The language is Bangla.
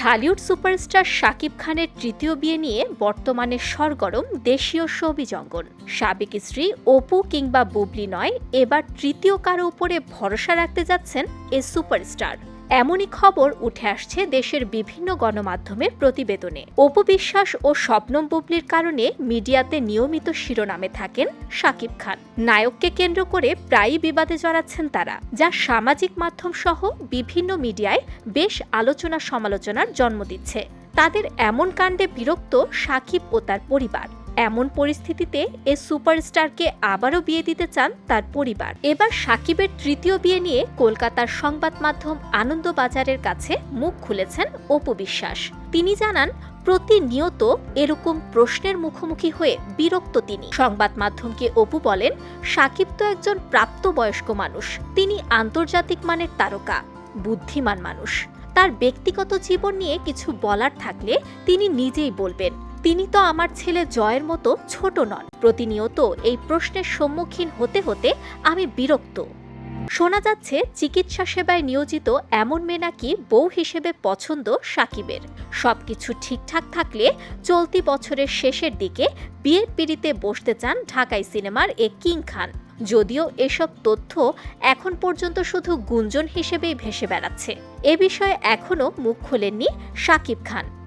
ঢালিউড সুপারস্টার শাকিব খানের তৃতীয় বিয়ে নিয়ে বর্তমানে সরগরম দেশীয় সবিজঙ্গন সাবেক স্ত্রী অপু কিংবা বুবলি নয়, এবার তৃতীয় কারও উপরে ভরসা রাখতে যাচ্ছেন এ সুপারস্টার। এমনই খবর উঠে আসছে দেশের বিভিন্ন গণমাধ্যমের প্রতিবেদনে। অপবিশ্বাস ও শবনম বুবলির কারণে মিডিয়াতে নিয়মিত শিরোনামে থাকেন শাকিব খান। নায়ককে কেন্দ্র করে প্রায়ই বিবাদে জড়াচ্ছেন তারা, যা সামাজিক মাধ্যম সহ বিভিন্ন মিডিয়ায় বেশ আলোচনা সমালোচনার জন্ম দিচ্ছে। তাদের এমন কাণ্ডে বিরক্ত সাকিব ও তার পরিবার। এমন পরিস্থিতিতে এ সুপারস্টারকে আবারও বিয়ে দিতে চান তার পরিবার। এবার সাকিবের তৃতীয় বিয়ে নিয়ে কলকাতার সংবাদ মাধ্যম আনন্দবাজারের কাছে মুখ খুলেছেন অপু বিশ্বাস। তিনি জানান, প্রতিনিয়ত এরকম প্রশ্নের মুখোমুখি হয়ে বিরক্ত তিনি। সংবাদ মাধ্যমকে অপু বলেন, সাকিব তো একজন প্রাপ্তবয়স্ক মানুষ, তিনি আন্তর্জাতিক মানের তারকা, বুদ্ধিমান মানুষ। তার ব্যক্তিগত জীবন নিয়ে কিছু বলার থাকলে তিনি নিজেই বলবেন তিনি তো আমার ছেলে জয়ের মতো ছোট নন। প্রতিনিয়ত এই প্রশ্নের সম্মুখীন হতে হতে আমি বিরক্ত। শোনা যাচ্ছে, চিকিৎসা সেবায় নিয়োজিত এমন মেয়ে নাকি বউ হিসেবে পছন্দ সাকিবের। সবকিছু ঠিকঠাক থাকলে চলতি বছরের শেষের দিকে বিয়ের পিড়িতে বসতে চান ঢাকাই সিনেমার এ কিং খান। যদিও এসব তথ্য এখন পর্যন্ত শুধু গুঞ্জন হিসেবেই ভেসে বেড়াচ্ছে। এ বিষয়ে এখনও মুখ খোলেননি সাকিব খান।